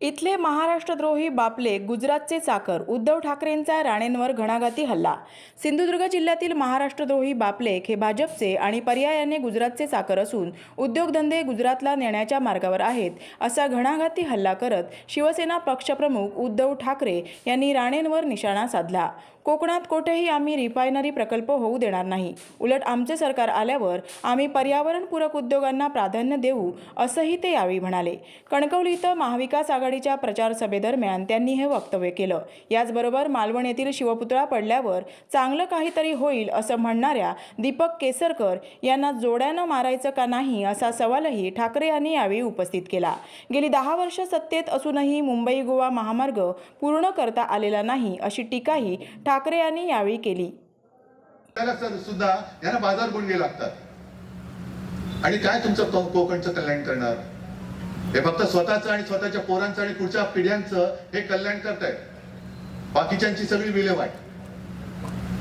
इथले महाराष्ट्रद्रोही बापले गुजरातचे चाकर उद्धव ठाकरेंचा राणेंवर घणाघाती हल्ला. सिंधुदुर्ग जिल्ह्यातील महाराष्ट्रद्रोही बापलेक हे भाजपचे आणि पर्यायाने गुजरातचे चाकर असून उद्योगधंदे गुजरातला नेण्याच्या मार्गावर आहेत असा घणाघाती हल्ला करत शिवसेना पक्षप्रमुख उद्धव ठाकरे यांनी राणेंवर निशाणा साधला. कोकणात कुठेही आम्ही रिफायनरी प्रकल्प होऊ देणार नाही. उलट आमचे सरकार आल्यावर आम्ही पर्यावरणपूरक उद्योगांना प्राधान्य देऊ असंही ते यावेळी म्हणाले. कणकवली इथं महाविकास आघाडीच्या प्रचार सभेदरम्यान त्यांनी हे वक्तव्य केलं. याचबरोबर मालवण येथील शिवपुतळा पडल्यावर चांगलं काहीतरी होईल असं म्हणणाऱ्या दीपक केसरकर यांना जोड्यानं मारायचं का नाही असा सवालही ठाकरे यांनी यावेळी उपस्थित केला. गेली दहा वर्ष सत्तेत असूनही मुंबई गोवा महामार्ग पूर्ण करता आलेला नाही अशी टीकाही ठाकरे यांनी यावेळी केली. सुद्धा यांना बाजार गुंडे लागतात. आणि काय तुमचं कोकणचं कल्याण करणार? हे फक्त स्वतःचं आणि स्वतःच्या पोरांचं आणि पुढच्या पिढ्यांचं हे कल्याण करतायत. बाकीच्यांची सगळी विल्हेवाट.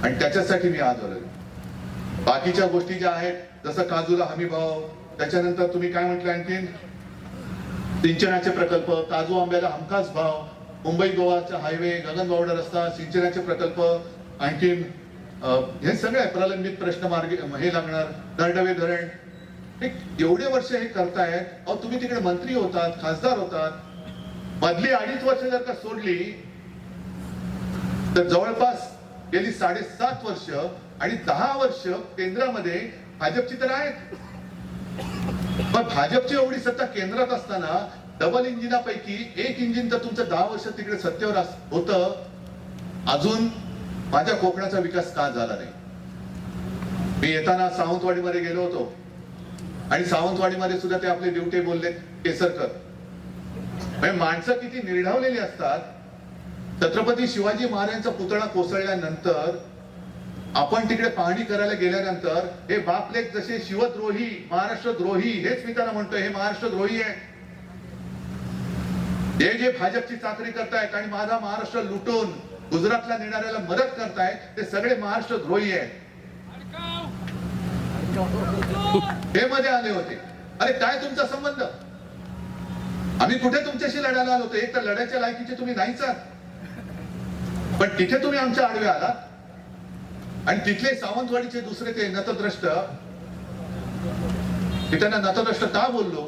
आणि त्याच्यासाठी मी आज आलोय. बाकीच्या गोष्टी ज्या आहेत जसं काजूला हमी भाव त्याच्यानंतर तुम्ही काय म्हटलं आणखीन? सिंचनाचे प्रकल्प काजू आंब्याला हमखास भाव मुंबई गोवाचा हायवे गगनबावडा रस्ता सिंचनाचे प्रकल्प आणखीन हे सगळे प्रलंबित प्रश्न मार्गे हे लागणार. दर्डवे धरण. एवढे वर्ष हे करतायत. अहो तुम्ही तिकडे मंत्री होतात खासदार होतात. मधली अडीच वर्ष जर का सोडली तर जवळपास गेली साडेसात वर्ष आणि दहा वर्ष केंद्रामध्ये भाजपची तर आहेत. पण भाजपची एवढी सत्ता केंद्रात असताना डबल इंजिनापैकी एक इंजिन तर तुमचं दहा वर्ष तिकडे सत्तेवर होत. अजून माझ्या कोकणाचा विकास का झाला नाही? मी येताना सावंतवाडीमध्ये गेलो होतो. आणि सावंतवाडीमध्ये सुद्धा ते आपले ड्युटी बोलले केसरकर म्हणजे माणसं किती निर्ढावलेली असतात. छत्रपती शिवाजी महाराजांचा पुतळा कोसळल्यानंतर आपण तिकडे पाहणी करायला गेल्यानंतर हे बापलेख जसे शिवद्रोही महाराष्ट्र द्रोही हेच मी त्यांना म्हणतोय हे महाराष्ट्र द्रोही आहे. हे जे भाजपची चाकरी करतायत आणि माझा महाराष्ट्र लुटून गुजरातला नेणाऱ्याला मदत करतायत ते सगळे महाराष्ट्र द्रोही आहेत. हे मध्ये आले होते. अरे काय तुमचा संबंध? आम्ही कुठे तुमच्याशी लढायला आलो होतो? एक तर लढायच्या लायकीचे तुम्ही नाहीच पण तिथे तुम्ही आमच्या आडवे आलात आणि तिथले सावंतवाडीचे दुसरे ते नतद्रष्ट मी त्यांना नतद्रष्ट का बोललो?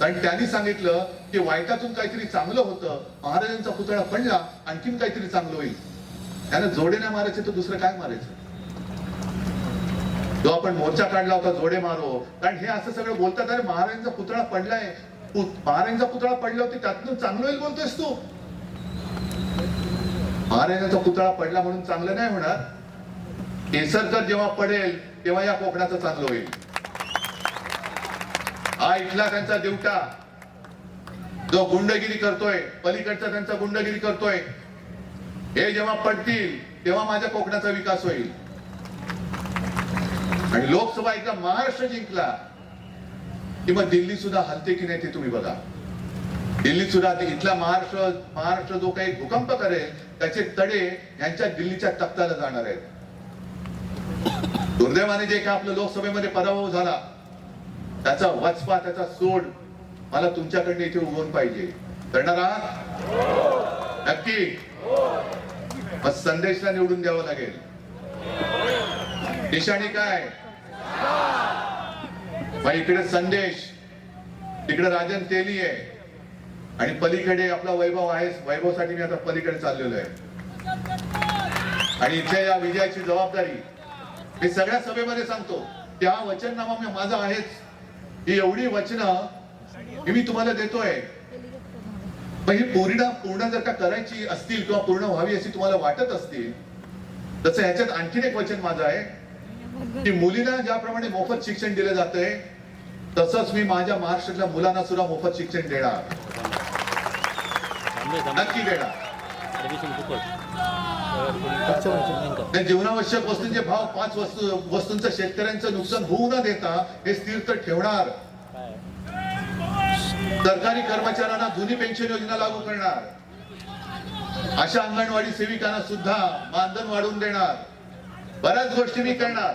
कारण त्यांनी सांगितलं की वाईटातून काहीतरी चांगलं होतं महाराजांचा पुतळा पडला आणखीन काहीतरी चांगलं होईल. त्यानं जोडे नाही मारायचे तर दुसरं काय मारायचं? जो आपण मोर्चा काढला होता जोडे मारो. कारण हे असं सगळं बोलतात अरे महाराजांचा पुतळा पडलाय. महाराजांचा पुतळा पडला होती त्यातून चांगलं होईल बोलतोयस तू. महाराजांचा पुतळा पडला म्हणून चांगलं नाही होणार. केसरकर जेव्हा पडेल तेव्हा या कोकणाचं चांगलं होईल. हा इथला त्यांचा देवटा जो गुंडगिरी करतोय पलीकडचा त्यांचा गुंडगिरी करतोय. हे जेव्हा पडतील तेव्हा माझ्या कोकणाचा विकास होईल. आणि लोकसभा एकदा महाराष्ट्र जिंकला की मग दिल्ली सुद्धा हलते की नाही ते तुम्ही बघा. दिल्लीत सुद्धा इथला महाराष्ट्र महाराष्ट्र जो काही भूकंप करेल त्याचे तडे यांच्या दिल्लीच्या तख्ताला जाणार आहेत. दुर्दैवाने जे काही आपलं लोकसभेमध्ये पराभव झाला त्याचा वचपा त्याचा सोड मला तुमच्याकडनं इथे उभून पाहिजे. करणार? आहात नक्की. मग संदेशला निवडून द्यावं लागेल. निशाणी काय? मग इकडे संदेश. तिकडे राजन तेली आहे. आणि पलीकडे आपला वैभव आहे वैभवसाठी मी आता पलीकडे चाललेलो आहे. आणि इथल्या या विजयाची जबाबदारी. मी सगळ्या सभेमध्ये सांगतो त्या वचननामा मी माझा आहेच. ही एवढी वचनं मी तुम्हाला देतोय. ही पूर्ण पूर्ण जर का करायची असतील किंवा पूर्ण व्हावी अशी तुम्हाला वाटत असतील तसं ह्याच्यात आणखीन एक वचन माझं आहे. की मुलींना ज्याप्रमाणे मोफत शिक्षण दिलं जातंय तसंच मी माझ्या महाराष्ट्रातल्या मुलांना सुद्धा मोफत शिक्षण देणार. नक्की देणार. जीवनावश्यक वस्तूंचे भाव पाच वस्तू वस्तूंचं शेतकऱ्यांचं नुकसान होऊ न देता हे स्थिर तर ठेवणार. सरकारी कर्मचाऱ्यांना जुनी पेन्शन योजना लागू करणार. अशा अंगणवाडी सेविकांना सुद्धा मानधन वाढवून देणार. बऱ्याच गोष्टी मी करणार.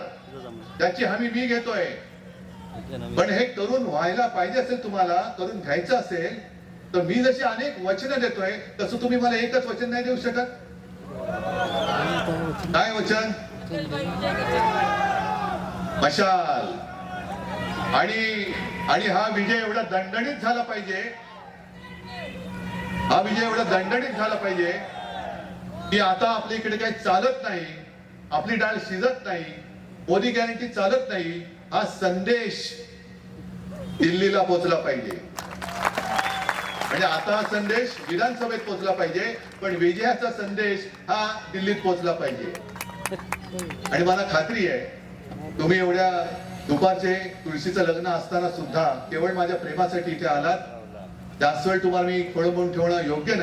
त्याची हमी मी घेतोय. पण हे करून व्हायला पाहिजे असेल तुम्हाला करून घ्यायचं असेल तर मी जशी अनेक वचनं देतोय तसं तुम्ही मला एकच वचन नाही देऊ शकत. काय वचन मशाल. आणि आणि हा विजय एवढा दणदणीत झाला पाहिजे. हा विजय एवढा दणदणीत झाला पाहिजे की आता आपल्या इकडे काही चालत नाही आपली डाळ शिजत नाही मोदी गॅरंटी चालत नाही हा संदेश दिल्लीला पोहोचला पाहिजे. म्हणजे आता हा संदेश विधानसभेत पोहोचला पाहिजे पण विजयाचा संदेश हा दिल्लीत पोहोचला पाहिजे. आणि मला खात्री आहे तुम्ही एवढ्या दुपारचे तुळशीचं लग्न असताना सुद्धा केवळ माझ्या प्रेमासाठी इथे आलात. जास्त वेळ तुम्हाला मी खोळंबून ठेवणं योग्य नाही.